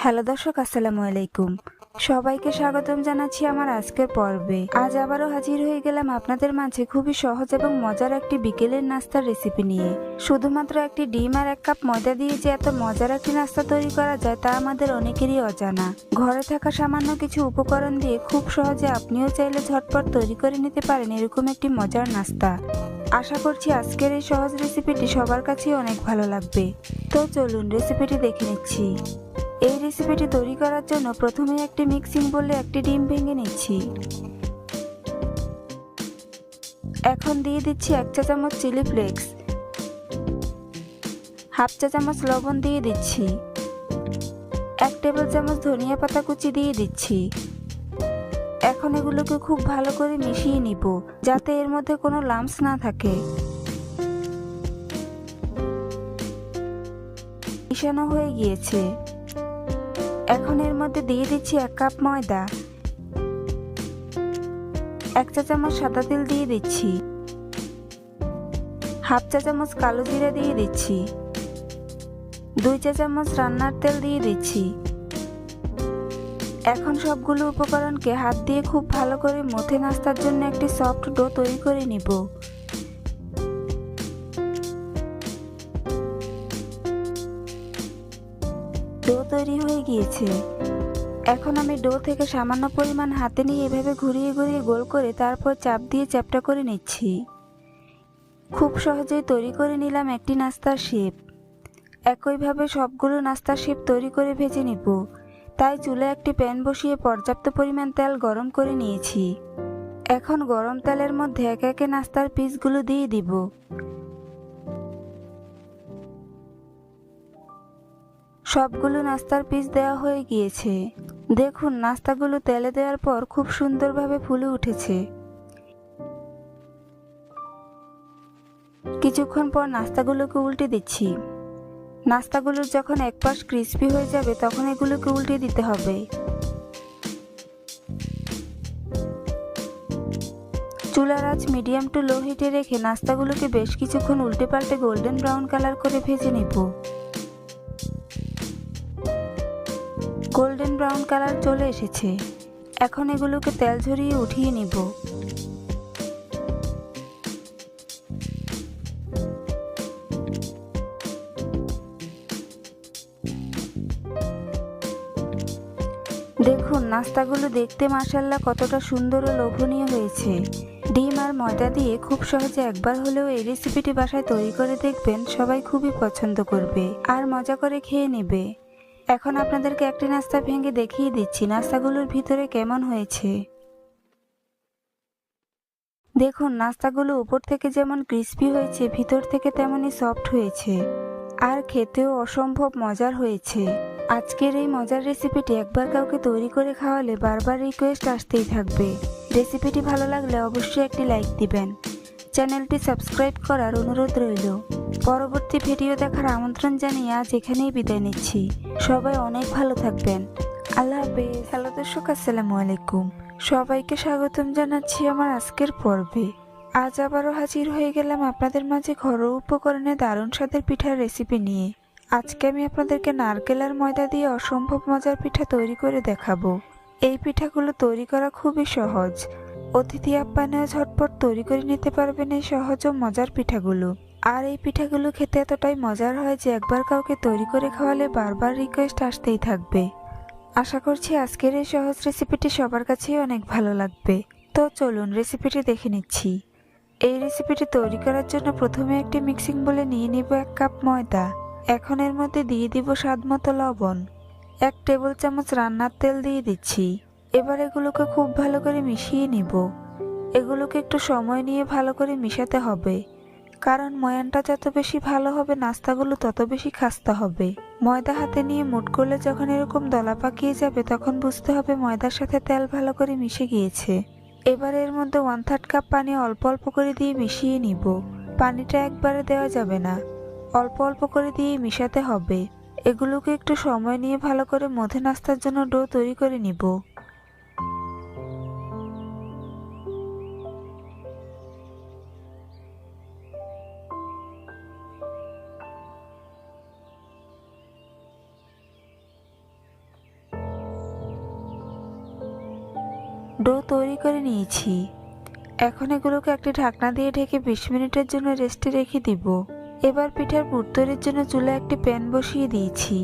Hello দর্শক আসসালামু আলাইকুম। সবাইকে স্বাগতম জানাচ্ছি আমার আজকের পর্বে। আজ আবারও হাজির হয়ে গেলাম আপনাদের মাঝে খুবই সহজ এবং মজার একটি বিকেলের নাস্তার রেসিপি নিয়ে। শুধুমাত্র একটি ডিম আর এক কাপ ময়দা দিয়ে যে এত মজার একটি নাস্তা তৈরি করা যায় তা আমাদের অনেকেরই অজানা। ঘরে থাকা সামান্য কিছু উপকরণ দিয়ে খুব সহজে আপনিও চাইলে ঝটপট তৈরি করে নিতে পারেন এরকম একটি মজার নাস্তা। আশা করছি আজকের এই সহজ রেসিপিটি সবার কাছেই অনেক ভালো লাগবে। তো চলুন রেসিপিটি দেখে নিচ্ছি। এই রেসিপিটি তৈরি করার জন্য প্রথমে একটি মিক্সিং বলে একটি ডিম ভেঙে নিচ্ছি। এখন দিয়ে দিচ্ছি এক চা চামচ চিলি ফ্লেক্স হাফ চা চামচ লবণ দিয়ে দিচ্ছি। এক টেবিল চামচ ধনিয়া পাতা কুচি দিয়ে দিচ্ছি। এখন এগুলোকে খুব ভালো করে মিশিয়ে নিব, যাতে এর মধ্যে কোনো লাম্পস না থাকে। মিশানো হয়ে গিয়েছে। এখন এর মধ্যে দিয়ে দিচ্ছি এক কাপ ময়দা। এক চা চামচ সাদা তেল দিয়ে দিচ্ছি। হাফ চা চামচ কালো জিরা দিয়ে দিচ্ছি। দুই চা চামচ রান্নার তেল দিয়ে দিচ্ছি। এখন সবগুলো উপকরণকে হাত দিয়ে খুব ভালো করে মথে নাস্তার জন্য একটি সফট ডো তৈরি করে নিব। গিয়েছে। এখন আমি ডো থেকে সামান্য পরিমাণ হাতে নিয়ে এভাবে ঘুরিয়ে ঘুরিয়ে গোল করে তারপর চাপ দিয়ে চ্যাপটা করে নিচ্ছি। খুব সহজেই তৈরি করে নিলাম একটি নাস্তার শেপ। একইভাবে সবগুলো নাস্তার শেপ তৈরি করে ভেজে নিব। তাই চুলে একটি প্যান বসিয়ে পর্যাপ্ত পরিমাণ তেল গরম করে নিয়েছি। এখন গরম তেলের মধ্যে একে একে নাস্তার পিসগুলো দিয়ে দিব। সবগুলো নাস্তার পিস দেওয়া হয়ে গিয়েছে। দেখুন, নাস্তাগুলো তেলে দেওয়ার পর খুব সুন্দরভাবে ফুলে উঠেছে। কিছুক্ষণ পর নাস্তাগুলোকে উল্টে দিচ্ছি। নাস্তাগুলোর যখন এক পাশ ক্রিস্পি হয়ে যাবে, তখন এগুলোকে উল্টে দিতে হবে। চুলার আঁচ মিডিয়াম টু লো হিটে রেখে নাস্তাগুলোকে বেশ কিছুক্ষণ উল্টে পাল্টে গোল্ডেন ব্রাউন কালার করে ভেজে নিব। গোল্ডেন ব্রাউন কালার চলে এসেছে। এখন এগুলোকে তেল ঝরিয়ে উঠিয়ে নিব। দেখুন, নাস্তাগুলো দেখতে মাসাল্লাহ কতটা সুন্দর ও লোভনীয় হয়েছে। ডিম আর ময়দা দিয়ে খুব সহজে একবার হলেও এই রেসিপিটি বাসায় তৈরি করে দেখবেন সবাই খুবই পছন্দ করবে। আর মজা করে খেয়ে নেবে। এখন আপনাদেরকে একটি নাস্তা ভেঙে দেখিয়ে দিচ্ছি। নাস্তাগুলোর ভিতরে কেমন হয়েছে? দেখুন, নাস্তাগুলো উপর থেকে যেমন ক্রিস্পি হয়েছে, ভিতর থেকে তেমনই সফট হয়েছে। আর খেতেও অসম্ভব মজার হয়েছে। আজকের এই মজার রেসিপিটি একবার কাউকে তৈরি করে খাওয়ালে বারবার রিকোয়েস্ট আসতেই থাকবে। রেসিপিটি ভালো লাগলে অবশ্যই একটি লাইক দিবেন। চ্যানেলটি সাবস্ক্রাইব করার অনুরোধ রইল। পরবর্তী ভিডিও দেখার আমন্ত্রণ জানিয়ে আজ এখানেই বিদায় নিচ্ছি। সবাই অনেক ভালো থাকবেন। আল্লাহ হাফেজ। হ্যালো দর্শক, আসসালামু আলাইকুম। সবাইকে স্বাগতম জানাচ্ছি আমার আজকের পর্বে। আজ আবারও হাজির হয়ে গেলাম আপনাদের মাঝে ঘরোয়া উপকরণে দারুণ স্বাদের পিঠার রেসিপি নিয়ে। আজকে আমি আপনাদেরকে নারকেল আর ময়দা দিয়ে অসম্ভব মজার পিঠা তৈরি করে দেখাবো। এই পিঠাগুলো তৈরি করা খুবই সহজ। অতিথি আপ্যায়নেও ঝটপট তৈরি করে নিতে পারবেন এই সহজ ও মজার পিঠাগুলো। আর এই পিঠাগুলো খেতে এতটাই মজার হয় যে একবার কাউকে তৈরি করে খাওয়ালে বারবার রিকোয়েস্ট আসতেই থাকবে। আশা করছি আজকের এই সহজ রেসিপিটি সবার কাছেই অনেক ভালো লাগবে। তো চলুন রেসিপিটি দেখে নিচ্ছি। এই রেসিপিটি তৈরি করার জন্য প্রথমে একটি মিক্সিং বলে নিয়ে নিব এক কাপ ময়দা। এখন এর মধ্যে দিয়ে দিব স্বাদ মতো লবণ। এক টেবিল চামচ রান্নার তেল দিয়ে দিচ্ছি। এবার এগুলোকে খুব ভালো করে মিশিয়ে নিব। এগুলোকে একটু সময় নিয়ে ভালো করে মিশাতে হবে। কারণ ময়ানটা যত বেশি ভালো হবে, নাস্তাগুলো তত বেশি খাস্তা হবে। ময়দা হাতে নিয়ে মুট করলে যখন এরকম দলা পাকিয়ে যাবে, তখন বুঝতে হবে ময়দার সাথে তেল ভালো করে মিশে গিয়েছে। এবার এর মধ্যে ওয়ান থার্ড কাপ পানি অল্প অল্প করে দিয়ে মিশিয়ে নিব। পানিটা একবারে দেওয়া যাবে না। অল্প অল্প করে দিয়ে মিশাতে হবে। এগুলোকে একটু সময় নিয়ে ভালো করে মধে নাস্তার জন্য ডো তৈরি করে নিব। ডো তৈরি করে নিয়েছি। এখন এগুলোকে একটি ঢাকনা দিয়ে ঢেকে বিশ মিনিটের জন্য রেস্টে রেখে দিব। এবার পিঠার পুর জন্য চুলায় একটি প্যান বসিয়ে দিয়েছি।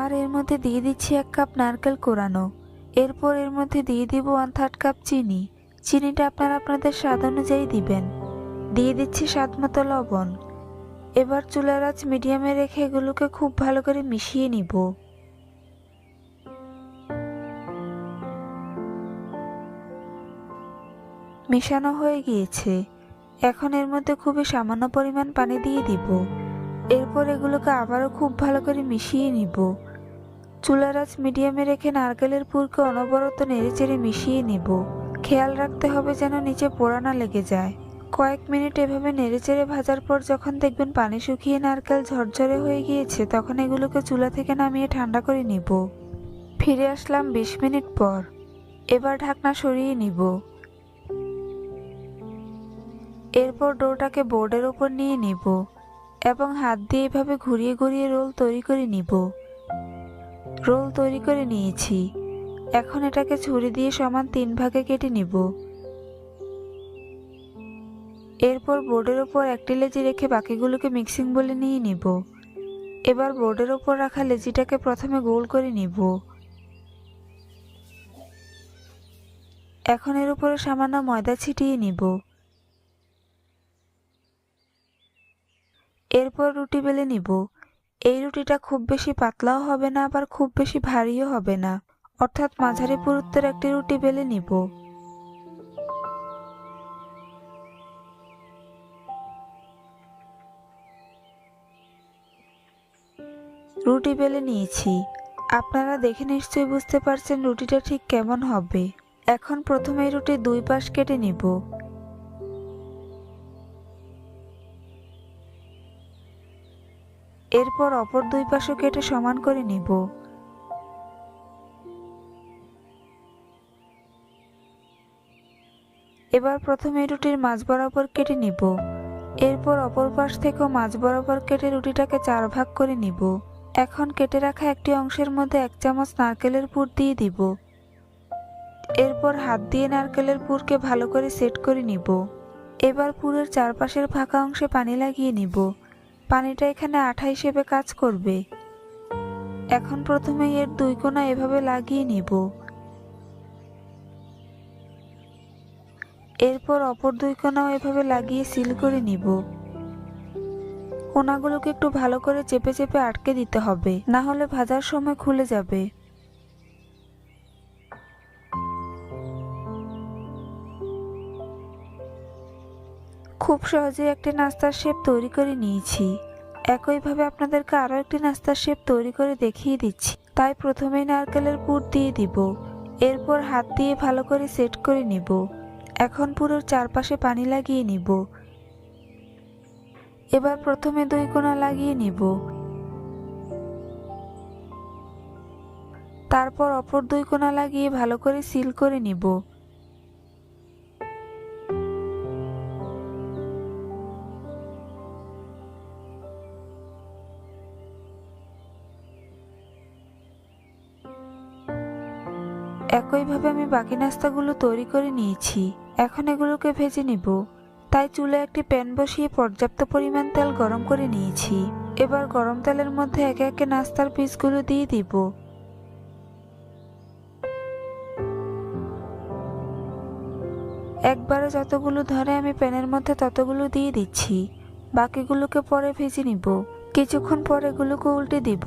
আর এর মধ্যে দিয়ে দিচ্ছি এক কাপ নারকেল কোরানো। এরপর এর মধ্যে দিয়ে দিব ওয়ান থার্ড কাপ চিনি। চিনিটা আপনারা আপনাদের স্বাদ অনুযায়ী দিবেন। দিয়ে দিচ্ছি স্বাদ মতো লবণ। এবার চুলার আঁচ মিডিয়ামে রেখে এগুলোকে খুব ভালো করে মিশিয়ে নিব। মেশানো হয়ে গিয়েছে। এখন এর মধ্যে খুবই সামান্য পরিমাণ পানি দিয়ে দিব। এরপর এগুলোকে আবারও খুব ভালো করে মিশিয়ে নিব। চুলার আঁচ মিডিয়ামে রেখে নারকেলের পুরকে অনবরত নেড়েচেড়ে মিশিয়ে নিব। খেয়াল রাখতে হবে যেন নিচে পোড়া না লেগে যায়। কয়েক মিনিট এভাবে নেড়েচেড়ে ভাজার পর যখন দেখবেন পানি শুকিয়ে নারকেল ঝরঝরে হয়ে গিয়েছে, তখন এগুলোকে চুলা থেকে নামিয়ে ঠান্ডা করে নিব। ফিরে আসলাম বিশ মিনিট পর। এবার ঢাকনা সরিয়ে নিব। এরপর ডোটাকে বোর্ডের ওপর নিয়ে নিব এবং হাত দিয়ে এভাবে ঘুরিয়ে ঘুরিয়ে রোল তৈরি করে নিব। রোল তৈরি করে নিয়েছি। এখন এটাকে ছুরি দিয়ে সমান তিন ভাগে কেটে নিব। এরপর বোর্ডের ওপর একটি লেজি রেখে বাকিগুলোকে মিক্সিং বলে নিয়ে নিব। এবার বোর্ডের ওপর রাখা লেজিটাকে প্রথমে গোল করে নিব। এখন এর উপরে সামান্য ময়দা ছিটিয়ে নিব। এরপর রুটি বেলে নিব। এই রুটিটা খুব বেশি পাতলাও হবে না, আবার খুব বেশি ভারীও হবে না। অর্থাৎ মাঝারি পুরুত্বের একটি রুটি বেলে নিব। রুটি বেলে নিয়েছি। আপনারা দেখে নিশ্চয়ই বুঝতে পারছেন রুটিটা ঠিক কেমন হবে। এখন প্রথমে রুটির দুই পাশ কেটে নিব। এরপর অপর দুই পাশও কেটে সমান করে নিব। এবার প্রথমে রুটির মাঝ বরাবর কেটে নিব। এরপর অপর পাশ থেকেও মাঝ বরাবর কেটে রুটিটাকে চার ভাগ করে নিব। এখন কেটে রাখা একটি অংশের মধ্যে এক চামচ নারকেলের পুর দিয়ে দিব। এরপর হাত দিয়ে নারকেলের পুরকে ভালো করে সেট করে নিব। এবার পুরের চারপাশের ফাঁকা অংশে পানি লাগিয়ে নিব। পানিটা এখানে আঠা হিসেবে কাজ করবে। এখন প্রথমে এর দুই কোনা এভাবে লাগিয়ে নেব। এরপর অপর দুই কোনাও এভাবে লাগিয়ে সিল করে নিব। কোনাগুলোকে একটু ভালো করে চেপে চেপে আটকে দিতে হবে, না হলে ভাজার সময় খুলে যাবে। খুব সহজে একটি নাস্তার শেপ তৈরি করে নিয়েছি। একইভাবে আপনাদেরকে আরও একটি নাস্তার শেপ তৈরি করে দেখিয়ে দিচ্ছি। তাই প্রথমেই নারকেলের পুর দিয়ে দিব। এরপর হাত দিয়ে ভালো করে সেট করে নিব। এখন পুরোর চারপাশে পানি লাগিয়ে নিব। এবার প্রথমে দুই কোণা লাগিয়ে নিব। তারপর অপর দুই কোণা লাগিয়ে ভালো করে সিল করে নিব। একইভাবে আমি বাকি নাস্তাগুলো তৈরি করে নিয়েছি। এখন এগুলোকে ভেজে নিব। তাই চুলে একটি প্যান বসিয়ে পর্যাপ্ত পরিমাণ তেল গরম করে নিয়েছি। এবার গরম তেলের মধ্যে একে একে নাস্তার পিসগুলো দিয়ে দিব। একবারে যতগুলো ধরে আমি প্যানের মধ্যে ততগুলো দিয়ে দিচ্ছি। বাকিগুলোকে পরে ভেজে নিব। কিছুক্ষণ পর এগুলোকে উল্টে দিব।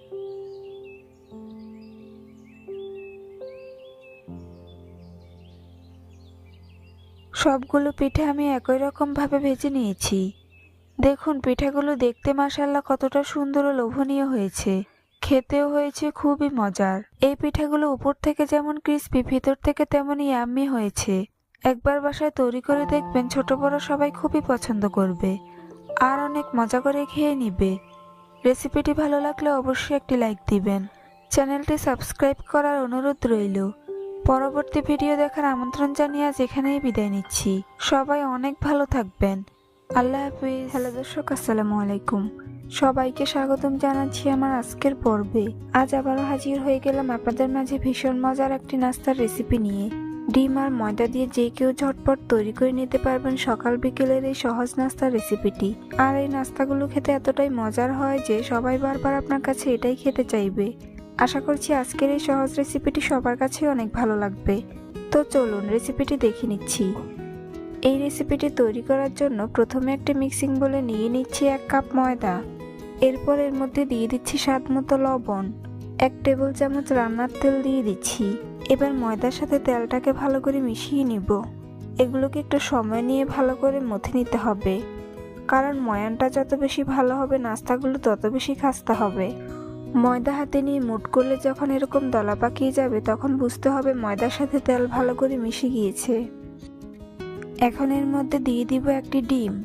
সবগুলো পিঠে আমি একই রকম ভাবে ভেজে নিয়েছি। দেখুন, পিঠাগুলো দেখতে মাসাল্লাহ কতটা সুন্দর ও লোভনীয় হয়েছে। খেতেও হয়েছে, খুবই মজার। এই পিঠাগুলো উপর থেকে যেমন ক্রিস্পি ভিতর থেকে তেমনই ইয়াম্মি হয়েছে। একবার বাসায় তৈরি করে দেখবেন ছোট বড় সবাই খুবই পছন্দ করবে। আর অনেক মজা করে খেয়ে নিবে। রেসিপিটি ভালো লাগলে অবশ্যই একটি লাইক দিবেন। চ্যানেলটি সাবস্ক্রাইব করার অনুরোধ রইল। পরবর্তী ভিডিও দেখার আমন্ত্রণ জানিয়ে আজ এখানেই বিদায় নিচ্ছি। সবাই অনেক ভালো থাকবেন। আল্লাহ হাফিজ। হ্যালো দর্শক আসসালামু আলাইকুম। সবাইকে স্বাগতম জানাচ্ছি আমার আজকের পর্বে। আজ আবারও হাজির হয়ে গেলাম আপনাদের মাঝে ভীষণ মজার একটি নাস্তার রেসিপি নিয়ে। ডিম আর ময়দা দিয়ে যে কেউ ঝটপট তৈরি করে নিতে পারবেন সকাল বিকেলের এই সহজ নাস্তার রেসিপিটি আর এই নাস্তাগুলো খেতে এতটাই মজার হয় যে সবাই বারবার আপনার কাছে এটাই খেতে চাইবে। আশা করছি আজকের এই সহজ রেসিপিটি সবার কাছেই অনেক ভালো লাগবে। তো চলুন রেসিপিটি দেখে নিচ্ছি। এই রেসিপিটি তৈরি করার জন্য প্রথমে একটি মিক্সিং বলে নিয়ে নিচ্ছি এক কাপ ময়দা। এরপর এর মধ্যে দিয়ে দিচ্ছি স্বাদ মতো লবণ। এক টেবিল চামচ রান্নার তেল দিয়ে দিচ্ছি। এবার ময়দার সাথে তেলটাকে ভালো করে মিশিয়ে নিব। এগুলোকে একটু সময় নিয়ে ভালো করে মথে নিতে হবে। কারণ ময়ানটা যত বেশি ভালো হবে, নাস্তাগুলো তত বেশি খাস্তা হবে। ময়দা হাতে নিয়ে মুট করলে যখন এরকম দলা পাকিয়ে যাবে, তখন বুঝতে হবে ময়দার সাথে তেল ভালো করে মিশে গিয়েছে। এখন এর মধ্যে দিয়ে দিব একটি ডিম।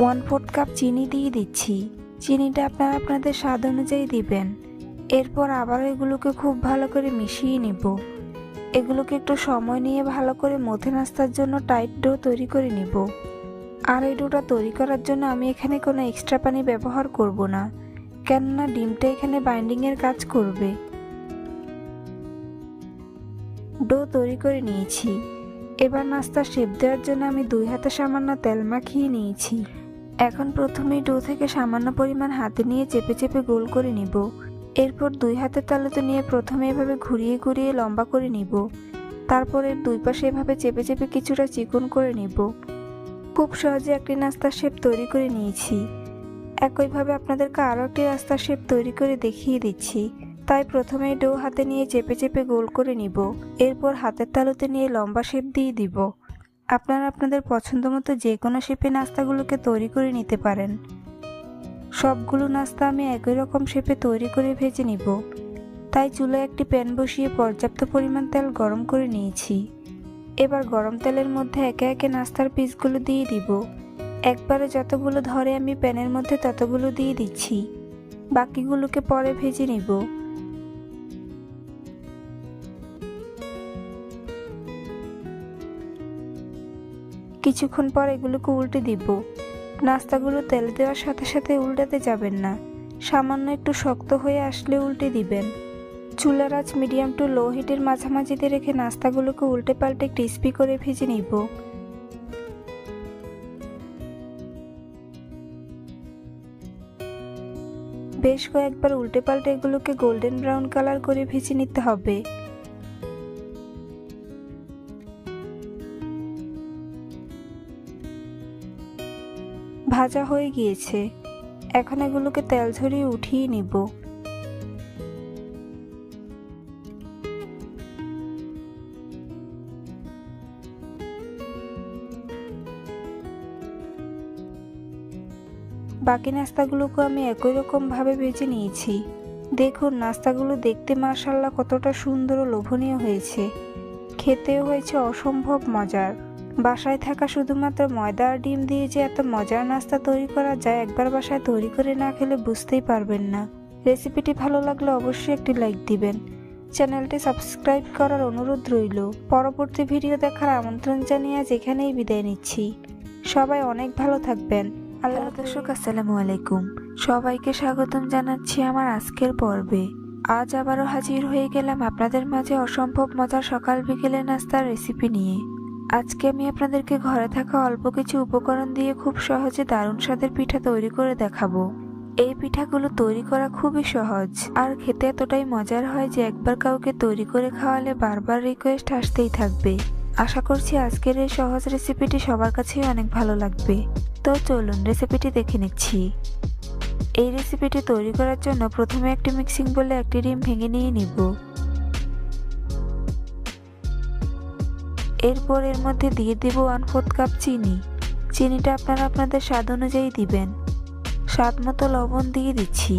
ওয়ান ফোর্থ কাপ চিনি দিয়ে দিচ্ছি। চিনিটা আপনারা আপনাদের স্বাদ অনুযায়ী দিবেন। এরপর আবার এগুলোকে খুব ভালো করে মিশিয়ে নিব। এগুলোকে একটু সময় নিয়ে ভালো করে মথে নাস্তার জন্য টাইট ডো তৈরি করে নিব। আর এই ডোটা তৈরি করার জন্য আমি এখানে কোনো এক্সট্রা পানি ব্যবহার করব না। কেননা ডিমটা এখানে বাইন্ডিংয়ের কাজ করবে। ডো তৈরি করে নিয়েছি। এবার নাস্তা শেপ দেওয়ার জন্য আমি দুই হাতে সামান্য তেল মাখিয়ে নিয়েছি। এখন প্রথমেই ডো থেকে সামান্য পরিমাণ হাতে নিয়ে চেপে চেপে গোল করে নিব। এরপর দুই হাতের তালুতে নিয়ে প্রথমে এভাবে ঘুরিয়ে ঘুরিয়ে লম্বা করে নিব। তারপর দুই পাশে এভাবে চেপে চেপে কিছুটা চিকন করে নিব। খুব সহজে একটি নাস্তার শেপ তৈরি করে নিয়েছি। একইভাবে আপনাদেরকে আরও একটি রাস্তার শেপ তৈরি করে দেখিয়ে দিচ্ছি। তাই প্রথমে ডো হাতে নিয়ে চেপে চেপে গোল করে নিব। এরপর হাতের তালুতে নিয়ে লম্বা শেপ দিয়ে দিব। আপনারা আপনাদের পছন্দ মতো যে কোনো শেপে নাস্তাগুলোকে তৈরি করে নিতে পারেন। সবগুলো নাস্তা আমি একই রকম শেপে তৈরি করে ভেজে নিব। তাই চুলায় একটি প্যান বসিয়ে পর্যাপ্ত পরিমাণ তেল গরম করে নিয়েছি। এবার গরম তেলের মধ্যে একে একে নাস্তার পিসগুলো দিয়ে দিব। একবারে যতগুলো ধরে আমি প্যানের মধ্যে ততগুলো দিয়ে দিচ্ছি। বাকিগুলোকে পরে ভেজে নিব। কিছুক্ষণ পর এগুলোকে উল্টে দিব। নাস্তাগুলো তেল দেওয়ার সাথে সাথে উল্টাতে যাবেন না। সামান্য একটু শক্ত হয়ে আসলে উল্টে দিবেন। চুলার আঁচ মিডিয়াম টু লো হিটের মাঝামাঝিতে রেখে নাস্তাগুলোকে উল্টে পাল্টে ক্রিস্পি করে ভেজে নিব। বেশ কয়েকবার উল্টে পাল্টে এগুলোকে গোল্ডেন ব্রাউন কালার করে ভেজে নিতে হবে। ভাজা হয়ে গিয়েছে। এখন এগুলোকে তেল ঝরিয়ে উঠিয়ে নিব। বাকি নাস্তাগুলোকে আমি একই রকম ভাবে ভেজে নিয়েছি। দেখুন, নাস্তাগুলো দেখতে মার্শাল্লাহ কতটা সুন্দর ও লোভনীয় হয়েছে। খেতেও হয়েছে অসম্ভব মজার। বাসায় থাকা শুধুমাত্র ময়দা আর ডিম দিয়ে যে এত মজার নাস্তা তৈরি করা যায়, একবার বাসায় তৈরি করে না খেলে বুঝতেই পারবেন না। রেসিপিটি ভালো লাগলে অবশ্যই একটি লাইক দিবেন। চ্যানেলটি সাবস্ক্রাইব করার অনুরোধ রইল। পরবর্তী ভিডিও দেখার আমন্ত্রণ জানিয়ে আজ এখানেই বিদায় নিচ্ছি। সবাই অনেক ভালো থাকবেন। আল্লাহ দর্শক, আসসালামু আলাইকুম। সবাইকে স্বাগতম জানাচ্ছি আমার আজকের পর্বে। আজ আবারও হাজির হয়ে গেলাম আপনাদের মাঝে অসম্ভব মজার সকাল বিকেলের নাস্তার রেসিপি নিয়ে। আজকে আমি আপনাদেরকে ঘরে থাকা অল্প কিছু উপকরণ দিয়ে খুব সহজে দারুণ স্বাদের পিঠা তৈরি করে দেখাবো। এই পিঠাগুলো তৈরি করা খুবই সহজ, আর খেতে এতটাই মজার হয় যে একবার কাউকে তৈরি করে খাওয়ালে বারবার রিকোয়েস্ট আসতেই থাকবে। আশা করছি আজকের এই সহজ রেসিপিটি সবার কাছেই অনেক ভালো লাগবে। তো চলুন রেসিপিটি দেখে নিচ্ছি। এই রেসিপিটি তৈরি করার জন্য প্রথমে একটি মিক্সিং বলে একটি ডিম ভেঙে নিয়ে নিব। এরপর এর মধ্যে দিয়ে দিব ওয়ান ফোর্থ কাপ চিনি। চিনিটা আপনারা আপনাদের স্বাদ অনুযায়ী দিবেন। স্বাদ মতো লবণ দিয়ে দিচ্ছি।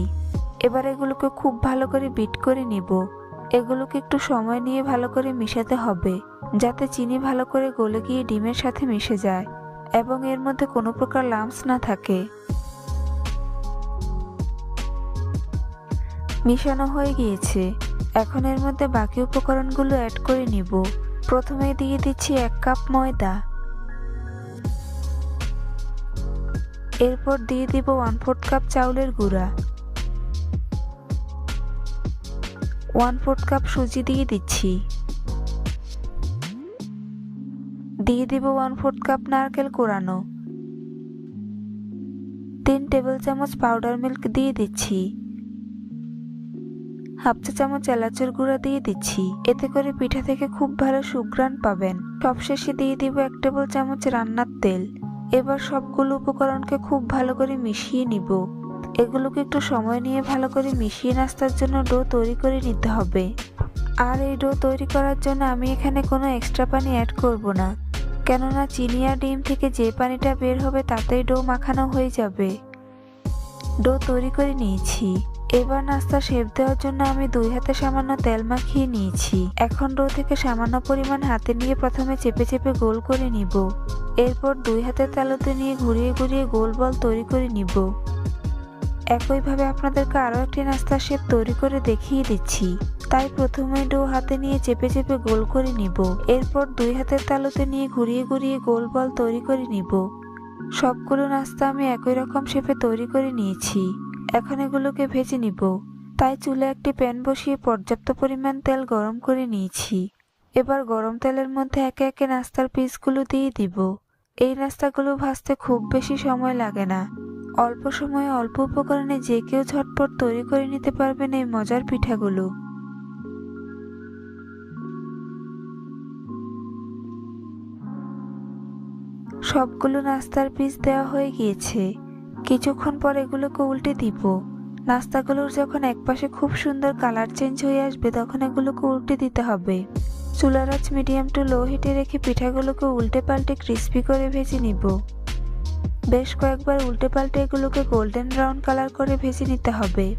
এবার এগুলোকে খুব ভালো করে বিট করে নিব। এগুলোকে একটু সময় নিয়ে ভালো করে মিশাতে হবে, যাতে চিনি ভালো করে গলে গিয়ে ডিমের সাথে মিশে যায়। এবং এর মধ্যে কোনো প্রকার লাম্পস না থাকে। মিশানো হয়ে গিয়েছে। এখন এর মধ্যে বাকি উপকরণগুলো অ্যাড করে নিব। প্রথমে দিয়ে দিচ্ছি এক কাপ ময়দা। এরপর দিয়ে দিব ওয়ান ফোর্থ কাপ চাউলের গুঁড়া। ওয়ান ফোর্থ কাপ সুজি দিয়ে দিচ্ছি। দিয়ে দিব ওয়ান ফোর্থ কাপ নারকেল কোরানো। তিন টেবিল চামচ পাউডার মিল্ক দিয়ে দিচ্ছি। হাফ চা চামচ এলাচের গুঁড়া দিয়ে দিচ্ছি। এতে করে পিঠা থেকে খুব ভালো সুঘ্রাণ পাবেন। সবশেষে দিয়ে দিব এক টেবিল চামচ রান্নার তেল। এবার সবগুলো উপকরণকে খুব ভালো করে মিশিয়ে নিব। এগুলোকে একটু সময় নিয়ে ভালো করে মিশিয়ে নাস্তার জন্য ডো তৈরি করে নিতে হবে। আর এই ডো তৈরি করার জন্য আমি এখানে কোনো এক্সট্রা পানি অ্যাড করব না। কেননা চিনি আর ডিম থেকে যে পানিটা বের হবে তাতেই ডো মাখানো হয়ে যাবে। ডো তৈরি করে নিয়েছি। এবার নাস্তা শেপ দেওয়ার জন্য আমি দুই হাতে সামান্য তেল মাখিয়ে নিয়েছি। এখন ডো থেকে সামান্য পরিমাণ হাতে নিয়ে প্রথমে চেপে চেপে গোল করে নিব। এরপর দুই হাতের তালুতে নিয়ে ঘুরিয়ে ঘুরিয়ে গোল বল তৈরি করে নিব। একইভাবে আপনাদেরকে আরও একটি নাস্তার শেপ তৈরি করে দেখিয়ে দিচ্ছি। তাই প্রথমে ডো হাতে নিয়ে চেপে চেপে গোল করে নিব। এরপর দুই হাতের তালুতে নিয়ে ঘুরিয়ে ঘুরিয়ে গোল বল তৈরি করে নিব। সবগুলো নাস্তা আমি একই রকম শেপে তৈরি করে নিয়েছি। এখন এগুলোকে ভেজে নিব। তাই চুলে একটি প্যান বসিয়ে পর্যাপ্ত পরিমাণ তেল গরম করে নিয়েছি। এবার গরম তেলের মধ্যে একে একে নাস্তার পিসগুলো দিয়ে দিব। এই নাস্তাগুলো ভাজতে খুব বেশি সময় লাগে না। অল্প সময়ে অল্প উপকরণে যে কেউ ঝটপট তৈরি করে নিতে পারবেন এই মজার পিঠাগুলো। সবগুলো নাস্তার পিস দেওয়া হয়ে গিয়েছে। কিছুক্ষণ পর এগুলোকে উল্টে দিব। নাস্তাগুলোর যখন একপাশে খুব সুন্দর কালার চেঞ্জ হয়ে আসবে, তখন এগুলোকে উল্টে দিতে হবে। চুলার মিডিয়াম টু লো হিটে রেখে পিঠাগুলোকে উল্টে পাল্টে ক্রিস্পি করে ভেজে নিব। বেশ কয়েকবার উল্টে পাল্টে এগুলোকে গোল্ডেন ব্রাউন কালার করে ভেজে নিতে হবে।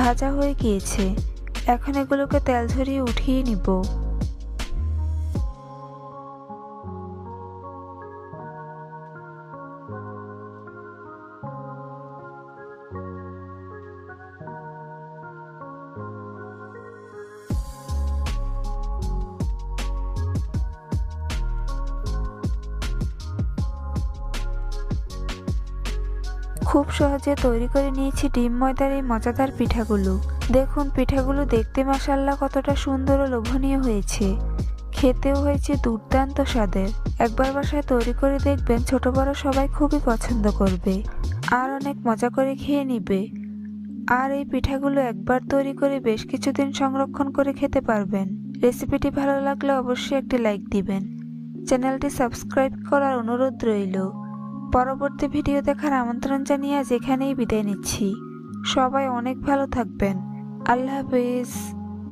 ভাজা হয়ে গিয়েছে। এখন এগুলোকে তেল ধরিয়ে উঠিয়ে নিব। সহজে তৈরি করে নিয়েছি ডিম ময়দার এই মজাদার পিঠাগুলো। দেখুন, পিঠাগুলো দেখতে মাসাল্লাহ কতটা সুন্দর ও লোভনীয় হয়েছে। খেতেও হয়েছে দুর্দান্ত স্বাদের। একবার বাসায় তৈরি করে দেখবেন ছোট বড় সবাই খুবই পছন্দ করবে। আর অনেক মজা করে খেয়ে নিবে। আর এই পিঠাগুলো একবার তৈরি করে বেশ কিছুদিন সংরক্ষণ করে খেতে পারবেন। রেসিপিটি ভালো লাগলে অবশ্যই একটি লাইক দিবেন। চ্যানেলটি সাবস্ক্রাইব করার অনুরোধ রইল। পরবর্তী ভিডিও দেখার আমন্ত্রণ জানিয়ে আজ এখানেই বিদায় নিচ্ছি। সবাই অনেক ভালো থাকবেন। আল্লাহ হাফিজ।